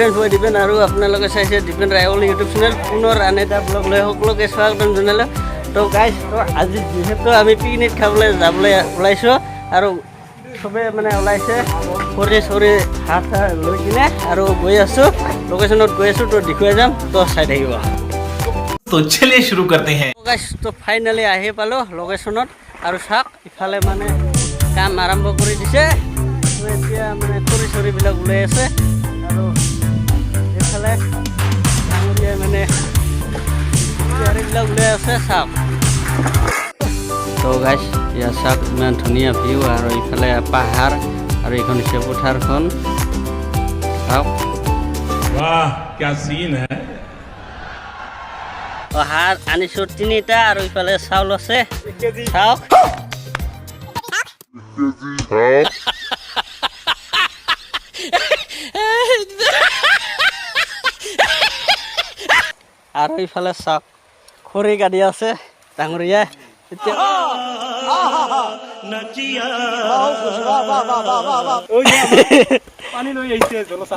Friends মই দিপেন আৰু আপোনালোকে চাইছে দিপেন ৰাইৱল ইউটিউব চেনেল পুনৰ আন এটা ব্লগ লৈ সকলোকে স্বাগতম জনালোঁ। তো গাইজ তো আজি যিহেতু আমি পিকনিক খাবলৈ যাবলৈ ওলাইছোঁ আৰু চবেই মানে ওলাইছে খৰি চৰি হাত লৈ কিনে আৰু গৈ আছোঁ। লোকেশ্যনত গৈ আছোঁ তো দেখুৱাই যাম তো চাই থাকিব। তো চলিয়ে শুরু করতে হ্যাঁ। গাইস তো ফাইনালি আহি পালো লোকেশনত আর চাক ইফালে মানে কাম আরম্ভ করে দিছে। এতিয়া মানে খৰি চৰিবিলাক ওলাই আছে। ডাঙৰীয়াই মানে চিয়াৰিবিলাক ওলাই আছে চাওক তো গাইজ ইয়াত চাওক ইমান ধুনীয়া ভিউ আৰু ইফালে পাহাৰ আৰু এইখন হৈছে পথাৰখন চাওক वाह क्या सीन है হাঁহ আনিছোঁ তিনিটা আৰু ইফালে চাউল আছে চাওক আৰু ইফালে চাওক খৰি গাড়ী আছে ডাঙৰীয়া এতিয়া পানী লৈ আহিছে জলচা